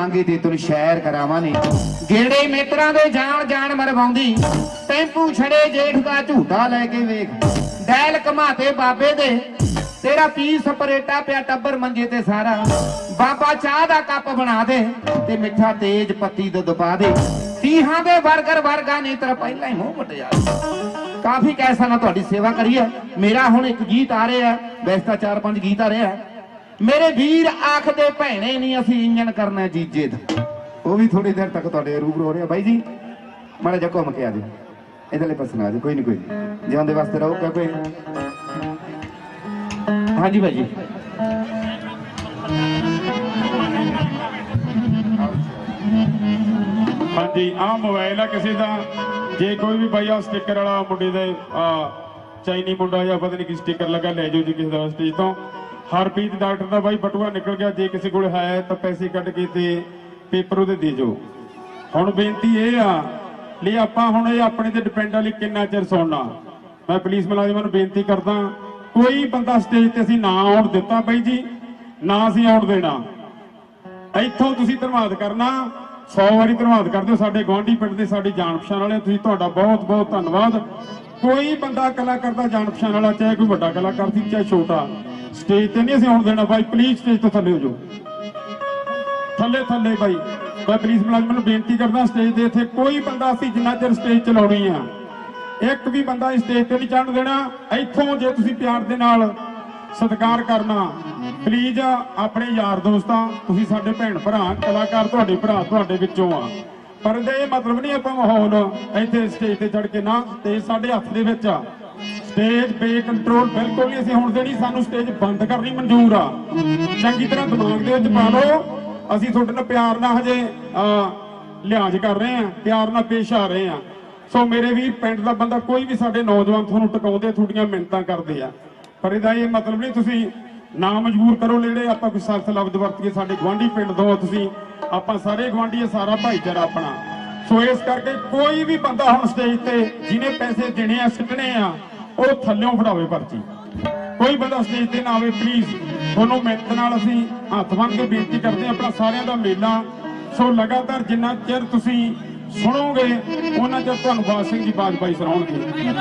ਆਂਗੇ ਤੇ ਤੈਨੂੰ ਸ਼ਹਿਰ ਕਰਾਵਾਂਗੇ। ਗੇੜੇ ਮਿੱਤਰਾਂ ਦੇ ਜਾਣ ਜਾਣ ਮਰਵਾਉਂਦੀ, ਟੈਂਪੂ ਛੜੇ ਜੇਠ ਦਾ ਝੂਟਾ ਲੈ ਕੇ ਵੇਖ। ਡੈਲ ਕਮਾਤੇ ਬਾਬੇ ਦੇ, ਤੇਰਾ ਪੀ ਸਪਰੇਟਾ ਪਿਆ ਟੱਬਰ ਮੰਜੇ ਤੇ ਸਾਰਾ। ਬਾਬਾ ਚਾਹ ਦਾ ਕੱਪ ਬਣਾ ਦੇ ਤੇ ਮਿੱਠਾ ਤੇਜ ਪੱਤੀ ਦੁੱਧ ਪਾ ਦੇ। ਤੀਹਾਂ ਦੇ 버ਗਰ ਵਰਗਾ ਨਹੀਂ ਤੇਰਾ ਪਹਿਲਾਂ ਹੀ ਮੂੰਹ ਮਟ ਜਾ ਕਾਫੀ ਕੈਸਾ ਨਾ ਤੁਹਾਡੀ ਸੇਵਾ ਕਰੀ ਹੈ। ਮੇਰਾ ਹੁਣ ਇੱਕ ਗੀਤ ਆ ਰਿਹਾ ਵੈਸੇ ਤਾਂ ਚਾਰ ਪੰਜ ਗੀਤ ਆ ਰਿਹਾ ਮੇਰੇ ਵੀਰ ਆਖਦੇ ਭੈਣੇ ਨਹੀਂ ਅਸੀਂ ਇੰਜਣ ਕਰਨਾ ਜੀਜੇ ਦਾ। ਉਹ ਵੀ ਥੋੜੀ ਦੇਰ ਤੱਕ ਤੁਹਾਡੇ ਰੂਬਰੂ ਹੋ ਰਿਹਾ ਬਾਈ ਜੀ, ਮਾੜਾ ਜਿਹਾ ਘੁੰਮ ਕੇ ਆ ਜਾਓ। ਇਧਰਲੇ ਪਾਸੇ ਨੂੰ ਆ ਜਾਓ, ਕੋਈ ਨਹੀਂ, ਕੋਈ ਜਿਉਂਦੇ ਵਾਸਤੇ ਰਹੋ, ਕਿਆ ਕੋਈ ਹਾਂਜੀ ਭਾਈ ਜੀ। ਹਾਂਜੀ, ਆਹ ਮੋਬਾਈਲ ਆ ਕਿਸੇ ਦਾ। ਜੇ ਕੋਈ ਵੀ ਬਾਈ ਆ ਸਟicker ਵਾਲਾ ਮੁੰਡੇ ਦੇ, ਆ, ਚਾਈਨੀ ਮੁੰਡਾ ਜਾਂ ਪਤਾ ਨਹੀਂ ਕੀ ਸਟicker ਲੱਗਾ, ਲੈ ਜਾਓ ਜੀ ਕਿਸੇ ਦਾ ਸਟੇਜ ਤੋਂ। ਹਰਪ੍ਰੀਤ ਡਾਕਟਰ ਦਾ ਬਾਈ ਬਟੂਆ ਨਿਕਲ ਗਿਆ। ਜੇ ਕਿਸੇ ਕੋਲ ਹੈ ਤਾਂ ਪੈਸੇ ਕੱਢ ਕੇ ਤੇ ਪੇਪਰ ਉਹਦੇ ਦੇ ਜੋ ਹੁਣ ਬੇਨਤੀ ਇਹ ਆ ਲਈ ਆਪਾਂ ਹੁਣ ਇਹ ਆਪਣੇ ਤੇ ਡਿਪੈਂਡ ਆ ਲਈ ਕਿੰਨਾ ਚਿਰ ਸੁਣਨਾ ਮੈਂ ਪੁਲਿਸ ਮੁਲਾਜ਼ਮਾਂ ਨੂੰ ਬੇਨਤੀ ਕਰਦਾ, ਕੋਈ ਬੰਦਾ ਸਟੇਜ ਤੇ ਅਸੀਂ ਨਾ ਆਉਣ ਦਿੱਤਾ ਬਾਈ ਜੀ, ਨਾ ਅਸੀਂ ਆਉਣ ਦੇਣਾ। ਇੱਥੋਂ ਤੁਸੀਂ ਧੰਨਵਾਦ ਕਰਨਾ 100 ਵਾਰੀ ਧੰਨਵਾਦ ਕਰਦੇ ਹੋ। ਸਾਡੇ ਗਵਾਂਢੀ ਪਿੰਡ ਦੇ, ਸਾਡੀ ਜਾਣ ਪਛਾਣ ਵਾਲੇ ਤੁਸੀਂ ਤੁਹਾਡਾ ਬਹੁਤ ਬਹੁਤ ਧੰਨਵਾਦ। ਕੋਈ ਬੰਦਾ ਕਲਾਕਾਰ ਦਾ ਜਾਣ ਪਛਾਣ ਵਾਲਾ, ਚਾਹੇ ਕੋਈ ਵੱਡਾ ਕਲਾਕਾਰ ਸੀ, ਚਾਹੇ ਛੋਟਾ ਸਟੇਜ ਤੇ ਨਹੀਂ ਅਸੀਂ ਆਉਣ ਦੇਣਾ ਬਾਈ ਪਲੀਜ਼ ਸਟੇਜ ਤੋਂ ਥੱਲੇ ਹੋ ਜਾਓ। ਥੱਲੇ ਥੱਲੇ ਬਾਈ। ਮੈਂ ਪੁਲਿਸ ਮੁਲਾਜ਼ਮਾਂ ਨੂੰ ਬੇਨਤੀ ਕਰਦਾ ਸਟੇਜ ਦੇ ਇੱਥੇ ਕੋਈ ਬੰਦਾ ਅਸੀਂ ਜਿੰਨਾ ਚਿਰ ਸਟੇਜ ਚਲਾਉਣੀ ਆ। ਇੱਕ ਵੀ ਬੰਦਾ ਇਸ ਸਟੇਜ ਤੇ ਨਹੀਂ ਚੜ੍ਹਨ ਦੇਣਾ। ਇੱਥੋਂ ਜੇ ਤੁਸੀਂ ਪਿਆਰ ਦੇ ਨਾਲ ਸਤਿਕਾਰ ਕਰਨਾ ਪਲੀਜ਼ ਆਪਣੇ ਯਾਰ ਦੋਸਤਾਂ, ਤੁਸੀਂ ਸਾਡੇ ਭੈਣ ਭਰਾ, ਕਲਾਕਾਰ ਤੁਹਾਡੇ ਭਰਾ ਤੁਹਾਡੇ ਵਿੱਚੋਂ ਆ। ਪਰ ਇਹ ਮਤਲਬ ਨਹੀਂ ਆਪਾਂ ਮਾਹੌਲ ਇੱਥੇ ਸਟੇਜ ਤੇ ਚੜ ਕੇ ਨਾ ਸਟੇਜ ਸਾਡੇ ਹੱਥ ਦੇ ਵਿੱਚ ਆ। ਸਟੇਜ ਪੇ ਕੰਟਰੋਲ ਬਿਲਕੁਲ ਨਹੀਂ ਅਸੀਂ ਹੁਣ ਦੇਣੀ ਸਾਨੂੰ ਸਟੇਜ ਬੰਦ ਕਰਨੀ ਮਨਜ਼ੂਰ ਆ। ਚੰਗੀ ਤਰ੍ਹਾਂ ਦਿਮਾਗ ਦੇ ਵਿੱਚ ਪਾ ਲਓ। ਅਸੀਂ ਤੁਹਾਡੇ ਨਾਲ ਪਿਆਰ ਨਾਲ ਹਜੇ ਲਿਹਾਜ਼ ਕਰ ਰਹੇ ਆ ਪਿਆਰ ਨਾਲ ਪੇਸ਼ ਆ ਰਹੇ ਆ ਸੋ ਮੇਰੇ ਵੀਰ, ਪਿੰਡ ਦਾ ਬੰਦਾ ਕੋਈ ਵੀ ਸਾਡੇ ਨੌਜਵਾਨ ਤੁਹਾਨੂੰ ਟਿਕਾਉਂਦੇ ਤੁਹਾਡੀਆਂ ਮਿੰਨਤਾਂ ਕਰਦੇ ਆ। ਪਰ ਇਹਦਾ ਇਹ ਮਤਲਬ ਨਹੀਂ ਤੁਸੀਂ ਨਾ ਮਜਬੂਰ ਕਰੋ ਜਿਹੜੇ ਆਪਾਂ ਕੋਈ ਸਖਤ ਲਫ਼ਜ਼ ਵਰਤੀਏ ਸਾਡੇ ਗਵਾਂਢੀ ਪਿੰਡ ਤੋਂ, ਤੁਸੀਂ, ਆਪਾਂ ਸਾਰੇ ਗਵਾਂਢੀ ਸਾਰਾ ਭਾਈਚਾਰਾ ਆਪਣਾ। ਸੋ ਇਸ ਕਰਕੇ ਕੋਈ ਵੀ ਬੰਦਾ ਹੁਣ ਸਟੇਜ ਤੇ, ਜਿਹਨੇ ਪੈਸੇ ਦੇਣੇ ਆ, ਸਿੱਟਣੇ ਆ ਉਹ ਥੱਲਿਓਂ ਫੜਾਵੇ ਪਰਚੀ। ਕੋਈ ਬੰਦਾ ਸਟੇਜ ਤੇ ਨਾ ਆਵੇ ਪਲੀਜ਼ ਤੁਹਾਨੂੰ ਮਿਹਨਤ ਨਾਲ ਅਸੀਂ ਹੱਥ ਬੰਨ੍ਹ ਕੇ ਬੇਨਤੀ ਕਰਦੇ ਹਾਂ, ਆਪਣਾ ਸਾਰਿਆਂ ਦਾ ਮੇਲਾ। ਸੋ ਲਗਾਤਾਰ ਜਿੰਨਾ ਚਿਰ ਤੁਸੀਂ ਸੁਣੋਗੇ, ਉਹਨਾਂ ਚਿਰ ਤੁਹਾਨੂੰ ਬਾਦ ਸਿੰਘ ਜੀ ਬਾਜਪਾਈ ਸੁਣਾਉਣਗੇ।